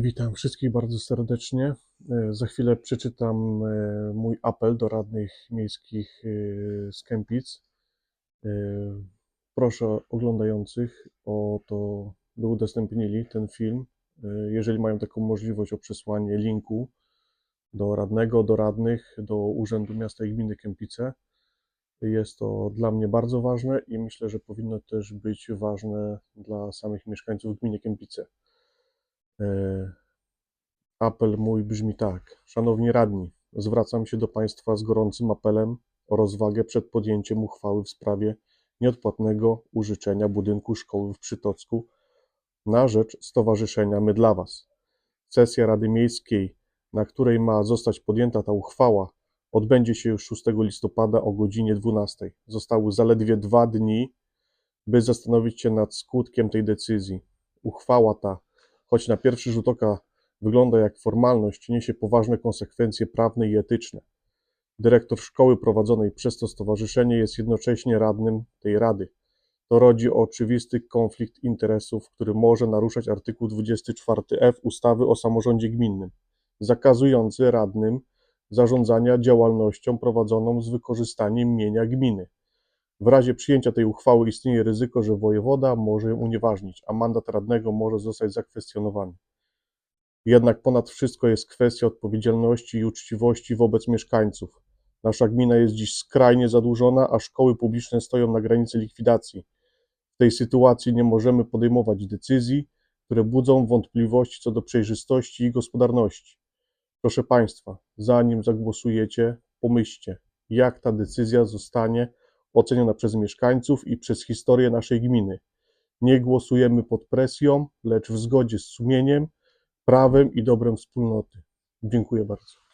Witam wszystkich bardzo serdecznie. E, Za chwilę przeczytam e, mój apel do radnych miejskich e, z Proszę oglądających o to, by udostępnili ten film. Jeżeli mają taką możliwość, o przesłanie linku do radnego, do radnych, do Urzędu Miasta i Gminy Kępice. Jest to dla mnie bardzo ważne i myślę, że powinno też być ważne dla samych mieszkańców gminy Kępice. E, Apel mój brzmi tak. Szanowni radni, zwracam się do Państwa z gorącym apelem o rozwagę przed podjęciem uchwały w sprawie nieodpłatnego użyczenia budynku szkoły w Przytocku na rzecz Stowarzyszenia My dla Was. Sesja Rady Miejskiej, na której ma zostać podjęta ta uchwała, odbędzie się już 6 listopada o godzinie 12. Zostały zaledwie dwa dni, by zastanowić się nad skutkiem tej decyzji. Uchwała ta, choć na pierwszy rzut oka wygląda jak formalność, niesie poważne konsekwencje prawne i etyczne. Dyrektor szkoły prowadzonej przez to stowarzyszenie jest jednocześnie radnym tej rady. To rodzi oczywisty konflikt interesów, który może naruszać artykuł 24f ustawy o samorządzie gminnym, zakazujący radnym zarządzania działalnością prowadzoną z wykorzystaniem mienia gminy. W razie przyjęcia tej uchwały istnieje ryzyko, że wojewoda może ją unieważnić, a mandat radnego może zostać zakwestionowany. Jednak ponad wszystko jest kwestia odpowiedzialności i uczciwości wobec mieszkańców. Nasza gmina jest dziś skrajnie zadłużona, a szkoły publiczne stoją na granicy likwidacji. W tej sytuacji nie możemy podejmować decyzji, które budzą wątpliwości co do przejrzystości i gospodarności. Proszę Państwa, zanim zagłosujecie, pomyślcie, jak ta decyzja zostanie oceniona przez mieszkańców i przez historię naszej gminy. Nie głosujemy pod presją, lecz w zgodzie z sumieniem, prawem i dobrem wspólnoty. Dziękuję bardzo.